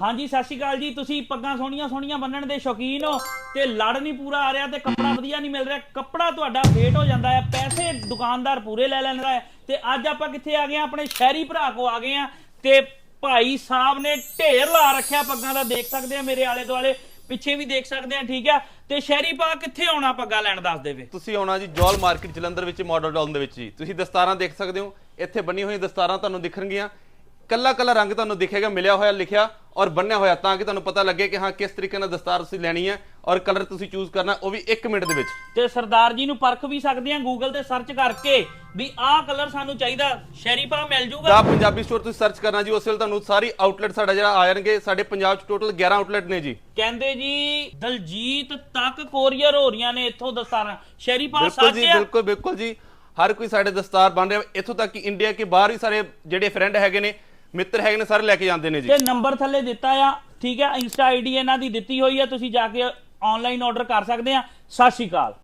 ਹਾਂਜੀ, ਸਤਿ ਸ਼੍ਰੀ ਅਕਾਲ ਜੀ। ਤੁਸੀਂ ਪੱਗਾਂ ਸੋਹਣੀਆਂ ਸੋਹਣੀਆਂ ਬੰਨਣ ਦੇ ਸ਼ੌਕੀਨ ਹੋ ਤੇ ਲੜ ਨਹੀਂ ਪੂਰਾ ਆ ਰਿਹਾ ਤੇ ਕੱਪੜਾ ਵਧੀਆ ਨਹੀਂ ਮਿਲ ਰਿਹਾ। ਕੱਪੜਾ ਤੁਹਾਡਾ ਫੇਟ ਹੋ ਜਾਂਦਾ ਹੈ, ਪੈਸੇ ਦੁਕਾਨਦਾਰ ਪੂਰੇ ਲੈ ਲੈਂਦਾ ਹੈ ਤੇ ਅੱਜ ਆਪਾਂ ਕਿੱਥੇ ਆ ਗਏ ਆ ਆਪਣੇ ਸ਼ਹਿਰੀ ਭਰਾ ਕੋ ਆ ਗਏ ਆ ਤੇ ਭਾਈ ਸਾਹਿਬ ਨੇ ਢੇਰ ਲਾ ਰੱਖਿਆ ਪੱਗਾਂ ਦਾ। ਦੇਖ ਸਕਦੇ ਆ ਮੇਰੇ ਆਲੇ ਦੁਆਲੇ, ਪਿੱਛੇ ਵੀ ਦੇਖ ਸਕਦੇ ਆ ਠੀਕ ਆ ਤੇ ਸ਼ਹਿਰੀ ਭਾ ਕਿੱਥੇ ਆਉਣਾ ਪੱਗਾਂ ਲੈਣ ਦੱਸ ਦੇਵੇ? ਤੁਸੀਂ ਆਉਣਾ ਜੀ ਜੌਲ ਮਾਰਕੀਟ ਜਲੰਧਰ ਵਿੱਚ ਮਾਡਲ ਟਾਊਨ ਦੇ ਵਿੱਚ ਜੀ। ਤੁਸੀਂ ਦਸਤਾਰਾਂ ਦੇਖ ਸਕਦੇ ਹੋ। ਇੱਥੇ ਬੰਨੀ ਹੋਈ ਦਸਤਾਰਾਂ ਤੁਹਾਨੂੰ ਦਿਖਣਗੀਆਂ। ਕੱਲਾ ਕੱਲਾ ਰੰਗ ਤੁਹਾਨੂੰ ਦਿਖੇਗਾ, ਮਿਲਿਆ ਹੋਇਆ, ਲਿਖਿਆ। ਔਰ ਬੰਨਿਆ ਹੋਇਆ ਤਾਂ ਕਿ ਤੁਹਾਨੂੰ ਪਤਾ ਲੱਗੇ ਕਿ ਹਾਂ ਕਿਸ ਤਰੀਕੇ ਨਾਲ ਦਸਤਾਰ ਤੁਸੀਂ ਲੈਣੀ ਹੈ ਔਰ ਕਲਰ ਤੁਸੀਂ ਚੂਜ਼ ਕਰਨਾ ਉਹ ਵੀ 1 ਮਿੰਟ ਦੇ ਵਿੱਚ। ਤੇ ਸਰਦਾਰ ਜੀ ਨੂੰ ਪਰਖ ਵੀ ਸਕਦੇ ਆ ਗੂਗਲ ਤੇ ਸਰਚ ਕਰਕੇ ਵੀ ਆਹ ਕਲਰ ਸਾਨੂੰ ਚਾਹੀਦਾ। ਸ਼ਹਿਰੀ ਭਾ ਮਿਲ ਜੂਗਾ? ਦਾ ਪੰਜਾਬੀ ਸਟੋਰ ਤੁਸੀਂ ਸਰਚ ਕਰਨਾ ਜੀ ਉਸ ਵੇਲੇ ਤੁਹਾਨੂੰ ਸਾਰੀ ਆਊਟਲੈਟ ਸਾਡਾ ਜਿਹੜਾ ਆ ਜਾਣਗੇ ਸਾਡੇ ਪੰਜਾਬ 'ਚ ਟੋਟਲ 11 ਆਊਟਲੈਟ ਨੇ ਜੀ। ਕਹਿੰਦੇ ਜੀ ਦਲਜੀਤ ਤੱਕ ਕੋਰੀਅਰ ਹੋ ਰਹੀਆਂ ਨੇ ਇੱਥੋਂ ਦਸਤਾਰਾਂ। ਸ਼ਹਿਰੀ ਭਾ ਬਿਲਕੁਲ ਜੀ ਆ? ਬਿਲਕੁਲ ਬਿਲਕੁਲ ਜੀ। ਹਰ ਕੋਈ ਸਾਡੇ ਦਸਤਾਰ ਬਣ ਰਿਹਾ। ਇੱਥੋਂ ਤੱਕ ਕਿ ਇੰਡੀਆ ਕੇ ਬਾਹਰ ਵੀ ਸਾਰੇ ਜਿਹੜੇ ਫਰੈਂਡ ਹੈਗੇ ਨੇ ਮਿੱਤਰ ਹੈਗੇ ਨੇ, ਸਾਰੇ ਲੈ ਕੇ ਜਾਂਦੇ ਨੇ ਜੀ। ਤੇ ਨੰਬਰ ਥੱਲੇ ਦਿੱਤਾ ਆ, ਠੀਕ ਹੈ ਇੰਸਟਾ ਆਈਡੀ ਇਹਨਾਂ ਦੀ ਦਿੱਤੀ ਹੋਈ ਆ, ਤੁਸੀਂ ਜਾ ਕੇ ਆਨਲਾਈਨ ਆਰਡਰ ਕਰ ਸਕਦੇ ਆ। ਸਤਿ ਸ਼੍ਰੀ ਅਕਾਲ।